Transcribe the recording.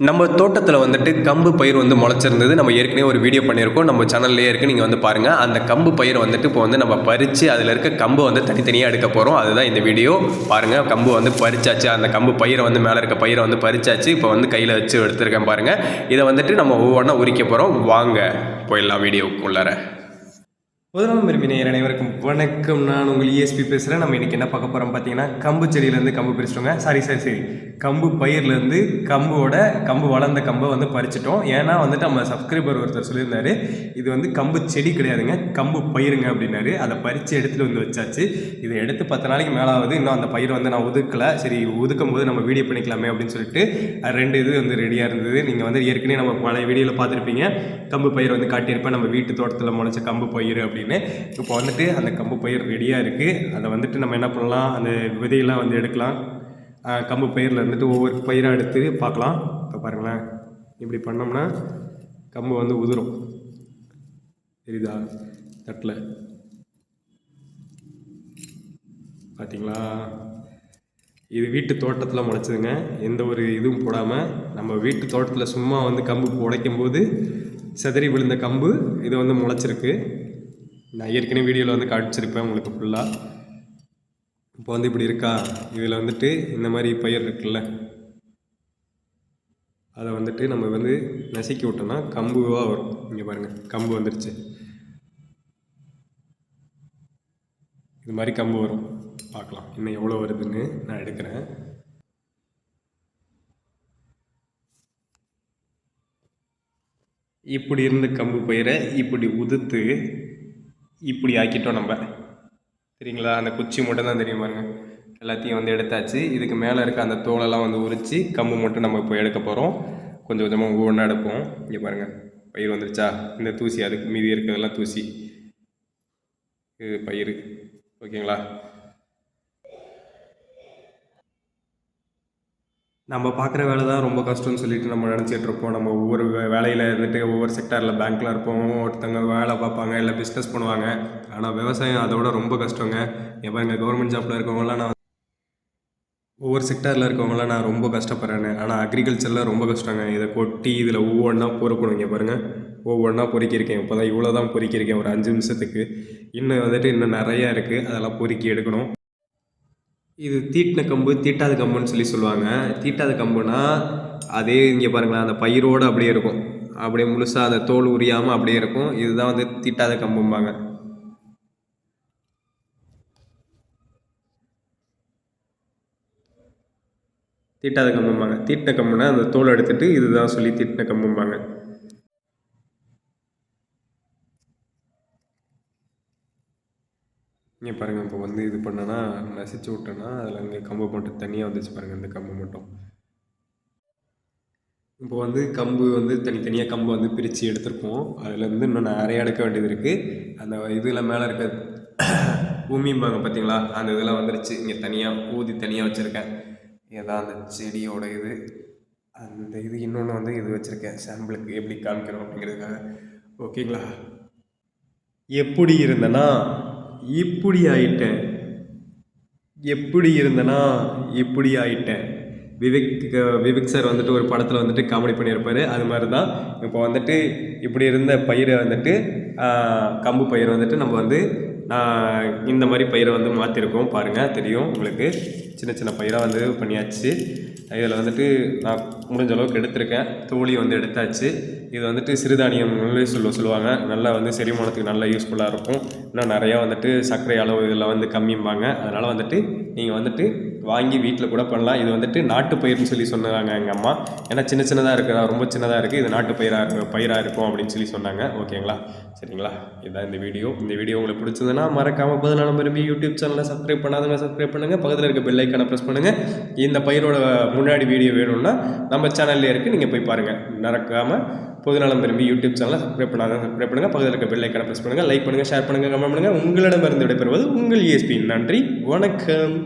நம்ம தோட்டத்தில் வந்துட்டு கம்பு பயிர் வந்து முளைச்சிருந்தது. நம்ம ஏற்கனவே ஒரு வீடியோ பண்ணியிருக்கோம். நம்ம சேனல்லே இருக்குது நீங்கள் வந்து பாருங்கள் அந்த கம்பு பயிர் வந்துட்டு இப்போ வந்து நம்ம பறித்து அதில் இருக்க கம்பு வந்து தனித்தனியாக எடுக்க போகிறோம் அதுதான் இந்த வீடியோ பாருங்கள் கம்பு வந்து பறிச்சாச்சு. அந்த கம்பு பயிரை வந்து மேலே இருக்க பயிரை வந்து பறிச்சாச்சு. இப்போ வந்து கையில் வச்சு எடுத்துருக்கேன் பாருங்கள் இதை வந்துட்டு நம்ம ஒவ்வொன்றா உரிக்க போகிறோம் வாங்க போயிடலாம் வீடியோக்குள்ளார. முதலாம் விரும்பினர் அனைவருக்கும் வணக்கம். நான் உங்கள் இஎஸ்பி பேசுகிறேன் நம்ம இன்றைக்கி என்ன பார்க்க போகிறோம் பார்த்தீங்கன்னா கம்பு செடியிலேருந்து கம்பு பிரிச்சிட்டோங்க. சாரி சாரி சரி கம்பு பயிர்லேருந்து கம்போட கம்பு வளர்ந்த கம்பை வந்து பறிச்சிட்டோம். ஏன்னா வந்துட்டு நம்ம சப்ஸ்கிரைபர் ஒருத்தர் சொல்லியிருந்தாரு இது வந்து கம்பு செடி கிடையாதுங்க கம்பு பயிருங்க அப்படின்னாரு. அதை பறித்து எடுத்துகிட்டு வந்து வச்சாச்சு. இதை எடுத்து பத்து நாளைக்கு மேலே ஆகுது இன்னும் அந்த பயிர் வந்து நான் ஒதுக்கலை. சரி ஒதுக்கும் போது நம்ம வீடியோ பண்ணிக்கலாமே அப்படின்னு சொல்லிட்டு ரெண்டு இது வந்து ரெடியாக இருந்தது. நீங்கள் வந்து ஏற்கனவே நம்ம பழைய வீடியோவில் பார்த்துருப்பீங்க. கம்பு பயிர் வந்து காட்டியிருப்பேன். நம்ம வீட்டு தோட்டத்தில் முளைச்ச கம்பு பயிர் அப்படின்னு இப்போ வந்துட்டு அந்த கம்பு பயிர் ரெடியாக இருக்குது அதை வந்துட்டு நம்ம என்ன பண்ணலாம்? அந்த விதையெல்லாம் வந்து எடுக்கலாம். கம்பு பயிரில் இருந்துட்டு ஒவ்வொரு பயிராக எடுத்து பார்க்கலாம். இப்போ பாருங்களேன். இப்படி பண்ணோம்னா கம்பு வந்து உதிரும். தெரியுதா? தட்டில். பார்த்தீங்களா இது வீட்டு தோட்டத்தில் முளைச்சதுங்க. எந்த ஒரு இதுவும் போடாமல் நம்ம வீட்டு தோட்டத்தில் சும்மா வந்து கம்பு உடைக்கும் போது சிதறி விழுந்த கம்பு இது வந்து முளைச்சிருக்கு. நான் ஏற்கனவே வீடியோவில் வந்து காமிச்சிருப்பேன் உங்களுக்கு ஃபுல்லாக இப்போ வந்து இப்படி இருக்கா? இதில் வந்துட்டு இந்த மாதிரி பயிர் இருக்குல்ல? அதை வந்துட்டு நம்ம வந்து நசுக்கி விட்டோம்னா கம்புவாக வரும். இங்கே பாருங்கள் கம்பு வந்துடுச்சு இது மாதிரி கம்பு வரும். பார்க்கலாம் இன்னும் எவ்வளோ வருதுன்னு நான் எடுக்கிறேன். இப்படி இருந்த கம்பு பயிரை இப்படி உதுத்து இப்படி ஆக்கிட்டோம் நம்ம. சரிங்களா அந்த குச்சி மட்டும் தான் தெரியும் பாருங்க. எல்லாத்தையும் வந்து எடுத்தாச்சு. இதுக்கு மேலே இருக்க அந்த தோலெல்லாம் வந்து உரித்து கம்பு மட்டும் நம்ம இப்போ எடுக்க போகிறோம் கொஞ்சம் கொஞ்சமாக ஒவ்வொன்றா எடுப்போம். இங்கே பாருங்கள் பயிர் வந்துருச்சா? இந்த தூசி அதுக்கு மீதி இருக்கிறதெல்லாம் தூசி. இது பயிர். ஓகேங்களா? நம்ம பார்க்குற வேலை தான் ரொம்ப கஷ்டம்னு சொல்லிட்டு நம்ம நினச்சிட்டு இருப்போம். நம்ம ஒவ்வொரு வேலையில் இருந்துட்டு ஒவ்வொரு செக்டாரில் பேங்க்கில் இருப்போம். ஒருத்தவங்க வேலை பார்ப்பாங்க இல்லை பிஸ்னஸ் பண்ணுவாங்க. ஆனால் விவசாயம் அதோட ரொம்ப கஷ்டங்க. எப்போ எங்கள் கவர்மெண்ட் ஜாப்பில் இருக்கவங்களாம் நான் ஒவ்வொரு செக்டாரில் இருக்கவங்களாம் நான் ரொம்ப கஷ்டப்படுறேன் ஆனால் அக்ரிகல்ச்சரில் ரொம்ப கஷ்டங்க. இதை கொட்டி இதில் ஒவ்வொன்றா பொறுக்கணும். இங்கே பாருங்கள் ஒவ்வொன்றா பொறுக்கியிருக்கேன். இப்போ தான் இவ்வளோ தான் பொறுக்கியிருக்கேன். ஒரு அஞ்சு நிமிஷத்துக்கு. இன்னும் வந்துட்டு இன்னும் நிறையா இருக்குது அதெல்லாம் பொறுக்கி எடுக்கணும். இது தீட்டின கம்பு தீட்டாத கம்புன்னு சொல்லி சொல்லுவாங்க. தீட்டாத கம்புனா அதே இங்கே பாருங்களேன் அந்த பயிரோடு அப்படியே இருக்கும். அப்படியே முழுசாக அந்த தோல் உரியாமல் அப்படியே இருக்கும். இதுதான் வந்து தீட்டாத கம்பும்பாங்க. தீட்டாத கம்பும்பாங்க. தீட்டின கம்புனா அந்த தோல் எடுத்துட்டு இதுதான் சொல்லி தீட்டின கம்பும்பாங்க. இங்கே பாருங்கள் இப்போ வந்து இது பண்ணேன்னா நசிச்சு விட்டேன்னா அதில் இங்கே கம்பு மட்டும் தனியாக வந்துச்சு பாருங்கள் இந்த கம்பு மட்டும். இப்போ வந்து கம்பு வந்து தனித்தனியாக கம்பு வந்து பிரித்து எடுத்திருக்கோம். அதுலேருந்து இன்னும் நிறைய எடுக்க வேண்டியது இருக்குது அந்த இதில் மேலே இருக்க பூமிம்பாங்க பார்த்தீங்களா அந்த இதெல்லாம் வந்துருச்சு. இங்கே தனியாக ஊதி தனியாக வச்சுருக்கேன். இதான் அந்த செடியோட இது. அந்த இது இன்னொன்று வந்து இது வச்சுருக்கேன். சாம்பிளுக்கு எப்படி காமிக்கிறோம் அப்படிங்கிறதுக்காக. ஓகேங்களா? எப்படி இருந்தேன்னா இப்படி ஆயிட்டேன். எப்படி இருந்தனா இப்படி ஆயிட்டேன். விவேக் விவேக் சார் வந்துட்டு ஒரு படத்தில் வந்துட்டு காமெடி பண்ணியிருப்பார். அது மாதிரி தான் இப்போ வந்துட்டு இப்படி இருந்த பயிரை வந்துட்டு கம்பு பயிர் வந்துட்டு நம்ம வந்து இந்த மாதிரி பயிரை வந்து மாற்றிருக்கோம் பாருங்கள் தெரியும் உங்களுக்கு. சின்ன சின்ன பயிராக வந்து பண்ணியாச்சு. இதில் வந்துட்டு நான் முடிஞ்ச அளவுக்கு எடுத்திருக்கேன். தோழி வந்து எடுத்தாச்சு. இது வந்துட்டு சிறுதானியம்னு சொல்ல சொல்லுவாங்க. நல்லா வந்து செரிமானத்துக்கு நல்லா யூஸ்ஃபுல்லாக இருக்கும். இன்னும் நிறையா வந்துட்டு சர்க்கரை அளவு இதெல்லாம் வந்து கம்மிம்பாங்க. அதனால் வந்துட்டு நீங்கள் வந்துட்டு வாங்கி வீட்டில் கூட பண்ணலாம். இது வந்துட்டு நாட்டு பயிர்னு சொல்லி சொன்னாங்க எங்கள் அம்மா. ஏன்னா சின்ன சின்னதாக இருக்கிறா ரொம்ப சின்னதாக இருக்குது இது நாட்டு பயிராக இருக்கு பயிராக இருக்கும் அப்படின்னு சொல்லி சொன்னாங்க. ஓகேங்களா? சரிங்களா? இதுதான் இந்த வீடியோ. இந்த வீடியோ உங்களுக்கு பிடிச்சதுன்னா மறக்காமல் பதினாலாம் விரும்பி யூடியூப் சேனலை சப்ஸ்கிரைப் பண்ணாதவங்க சப்ஸ்கிரைப் பண்ணுங்கள் பக்கத்தில் இருக்க பெல் ஐக்கானை ப்ரெஸ் பண்ணுங்கள் இந்த பயிரோட முன்னாடி வீடியோ வேணும்னா நம்ம சேனல்லே இருக்குது நீங்கள் போய் பாருங்கள் மறக்காமல் பொதுநலம் விரும்பி யூடியூப் சேனலை சப்ஸ்கிரைப் பண்ணாத சப்ஸ்கிரைப் பண்ணுங்கள் பக்கத்தில் இருக்க பெல் ஐக்கானை ப்ரெஸ் பண்ணுங்கள் லைக் பண்ணுங்கள் ஷேர் பண்ணுங்கள் கமெண்ட் பண்ணுங்கள் உங்களிடமிருந்து விடைபெறுவது உங்கள் இஎஸ்பி நன்றி. வணக்கம்.